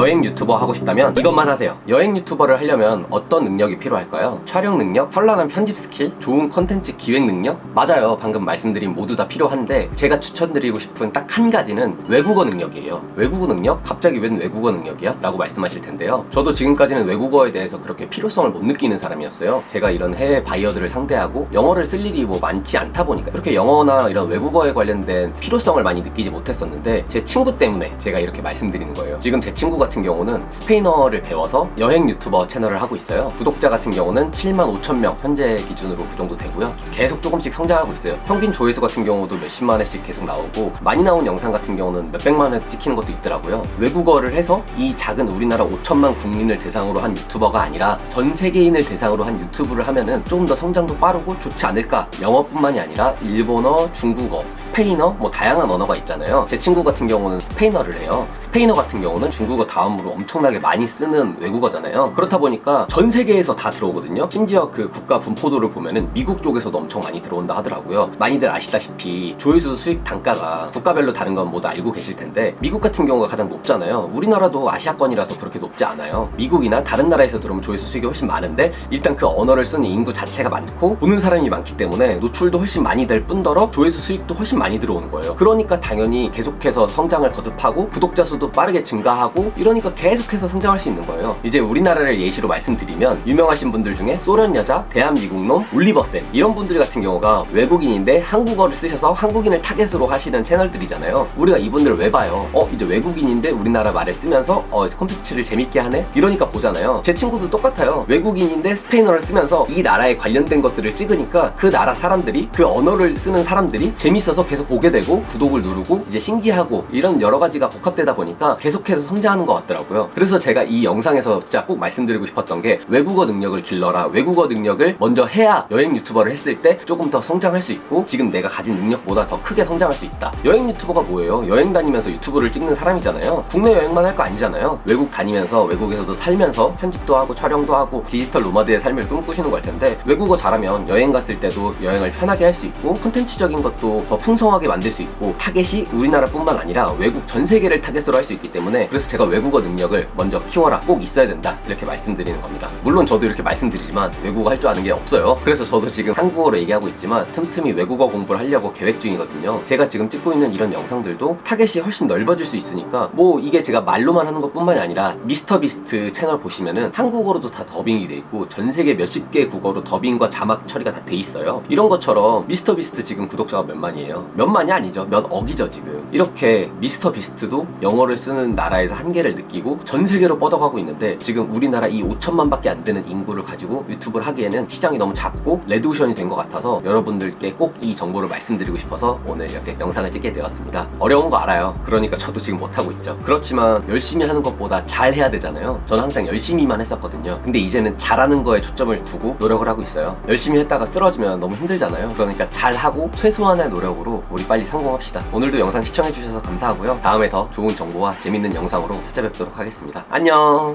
여행 유튜버 하고 싶다면 이것만 하세요. 여행 유튜버를 하려면 어떤 능력이 필요할까요? 촬영 능력, 현란한 편집 스킬, 좋은 컨텐츠 기획 능력? 맞아요. 방금 말씀드린 모두 다 필요한데 제가 추천드리고 싶은 딱 한 가지는 외국어 능력이에요. 외국어 능력? 갑자기 웬 외국어 능력이야? 라고 말씀하실 텐데요. 저도 지금까지는 외국어에 대해서 그렇게 필요성을 못 느끼는 사람이었어요. 제가 이런 해외 바이어들을 상대하고 영어를 쓸 일이 뭐 많지 않다 보니까 그렇게 영어나 이런 외국어에 관련된 필요성을 많이 느끼지 못했었는데 제 친구 때문에 제가 이렇게 말씀드리는 거예요. 지금 제 친구 같은 경우는 스페인어를 배워서 여행 유튜버 채널을 하고 있어요. 구독자 같은 경우는 7만 5천 명 현재 기준으로 그 정도 되고요. 계속 조금씩 성장하고 있어요. 평균 조회수 같은 경우도 몇십만 회씩 계속 나오고 많이 나온 영상 같은 경우는 몇백만 회 찍히는 것도 있더라고요. 외국어를 해서 이 작은 우리나라 5천만 국민을 대상으로 한 유튜버가 아니라 전 세계인을 대상으로 한 유튜브를 하면은 조금 더 성장도 빠르고 좋지 않을까. 영어뿐만이 아니라 일본어, 중국어, 스페인어 뭐 다양한 언어가 있잖아요. 제 친구 같은 경우는 스페인어를 해요. 스페인어 같은 경우는 중국어 다 음으로 엄청나게 많이 쓰는 외국어잖아요. 그렇다 보니까 전 세계에서 다 들어오거든요. 심지어 그 국가 분포도를 보면은 미국 쪽에서도 엄청 많이 들어온다 하더라고요. 많이들 아시다시피 조회수 수익 단가가 국가별로 다른 건 모두 알고 계실 텐데 미국 같은 경우가 가장 높잖아요. 우리나라도 아시아권이라서 그렇게 높지 않아요. 미국이나 다른 나라에서 들어오면 조회수 수익이 훨씬 많은데 일단 그 언어를 쓰는 인구 자체가 많고 보는 사람이 많기 때문에 노출도 훨씬 많이 될 뿐더러 조회수 수익도 훨씬 많이 들어오는 거예요. 그러니까 당연히 계속해서 성장을 거듭하고 구독자 수도 빠르게 증가하고 이 러니까 계속해서 성장할 수 있는 거예요. 이제 우리나라를 예시로 말씀드리면 유명하신 분들 중에 소련 여자, 대한미국 놈, 올리버 쌤 이런 분들 같은 경우가 외국인인데 한국어를 쓰셔서 한국인을 타겟으로 하시는 채널들이잖아요. 우리가 이분들을 왜 봐요? 어 이제 외국인인데 우리나라 말을 쓰면서 어 콘텐츠를 재밌게 하네? 이러니까 보잖아요. 제 친구도 똑같아요. 외국인인데 스페인어를 쓰면서 이 나라에 관련된 것들을 찍으니까 그 나라 사람들이 그 언어를 쓰는 사람들이 재밌어서 계속 보게 되고 구독을 누르고 이제 신기하고 이런 여러 가지가 복합되다 보니까 계속해서 성장하는 것 같 더라고요. 그래서 제가 이 영상에서 진짜 꼭 말씀드리고 싶었던 게 외국어 능력을 길러라. 외국어 능력을 먼저 해야 여행 유튜버를 했을 때 조금 더 성장할 수 있고 지금 내가 가진 능력보다 더 크게 성장할 수 있다. 여행 유튜버가 뭐예요? 여행 다니면서 유튜브를 찍는 사람이잖아요. 국내 여행만 할 거 아니잖아요. 외국 다니면서 외국에서도 살면서 편집도 하고 촬영도 하고 디지털 노마드의 삶을 꿈꾸시는 걸 텐데 외국어 잘하면 여행 갔을 때도 여행을 편하게 할 수 있고 콘텐츠적인 것도 더 풍성하게 만들 수 있고 타겟이 우리나라뿐만 아니라 외국 전 세계를 타겟으로 할 수 있기 때문에 그래서 제가 외국 어 능력을 먼저 키워라 꼭 있어야 된다 이렇게 말씀드리는 겁니다. 물론 저도 이렇게 말씀드리지만 외국어 할 줄 아는 게 없어요. 그래서 저도 지금 한국어로 얘기하고 있지만 틈틈이 외국어 공부를 하려고 계획 중이거든요. 제가 지금 찍고 있는 이런 영상들도 타겟이 훨씬 넓어질 수 있으니까 뭐 이게 제가 말로만 하는 것 뿐만이 아니라 미스터 비스트 채널 보시면은 한국어로도 다 더빙이 돼 있고 전 세계 몇십 개 국어로 더빙과 자막 처리가 다 돼 있어요. 이런 것처럼 미스터 비스트 지금 구독자가 몇만이에요? 몇만이 아니죠. 몇 억이죠 지금. 이렇게 미스터 비스트도 영어를 쓰는 나라에서 한계를 느끼고 전 세계로 뻗어가고 있는데 지금 우리나라 이 5천만밖에 안 되는 인구를 가지고 유튜브를 하기에는 시장이 너무 작고 레드오션이 된 것 같아서 여러분들께 꼭 이 정보를 말씀드리고 싶어서 오늘 이렇게 영상을 찍게 되었습니다. 어려운 거 알아요. 그러니까 저도 지금 못하고 있죠. 그렇지만 열심히 하는 것보다 잘 해야 되잖아요. 저는 항상 열심히만 했었거든요. 근데 이제는 잘하는 거에 초점을 두고 노력을 하고 있어요. 열심히 했다가 쓰러지면 너무 힘들잖아요. 그러니까 잘하고 최소한의 노력으로 우리 빨리 성공합시다. 오늘도 영상 시청해주셔서 감사하고요. 다음에 더 좋은 정보와 재밌는 영상으로 찾아 뵙도록 하겠습니다. 안녕!